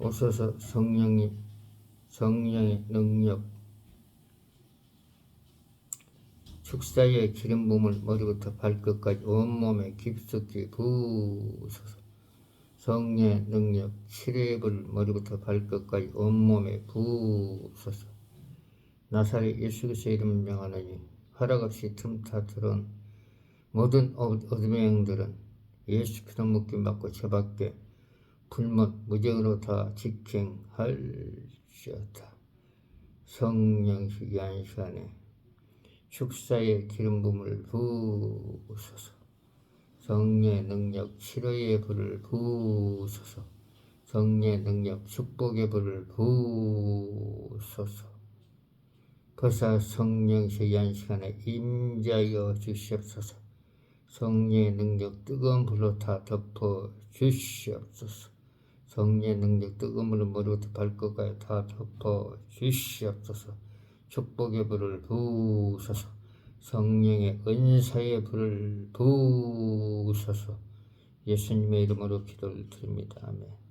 오소서 성령이 성령의 능력 축사의 기름 부음을 머리부터 발끝까지 온몸에 깊숙이 부으소서 성령의 능력 치료의 불 머리부터 발끝까지 온몸에 부으소서 나사렛 예수 그리스도의 이름 명하노니 허락 없이 틈타 들어온 모든 어- 어둠의 영들은 예수 피로 묶임 받고 저 밖에 불못 무정으로 다 직행할지어다. 성령식 이한 시간에 축사의 기름 부음을 부으소서. 성령의 능력 치료의 불을 부으소서. 성령의 능력 축복의 불을 부으소서. 보사 성령식 이한 시간에 임자여 주시옵소서. 성령의 능력 뜨거운 불로 다 덮어 주시옵소서. 성령의 능력 뜨거운 불로 머리부터 발끝까지 다 덮어 주시옵소서. 축복의 불을 부으소서. 성령의 은사의 불을 부으소서. 예수님의 이름으로 기도를 드립니다. 아멘.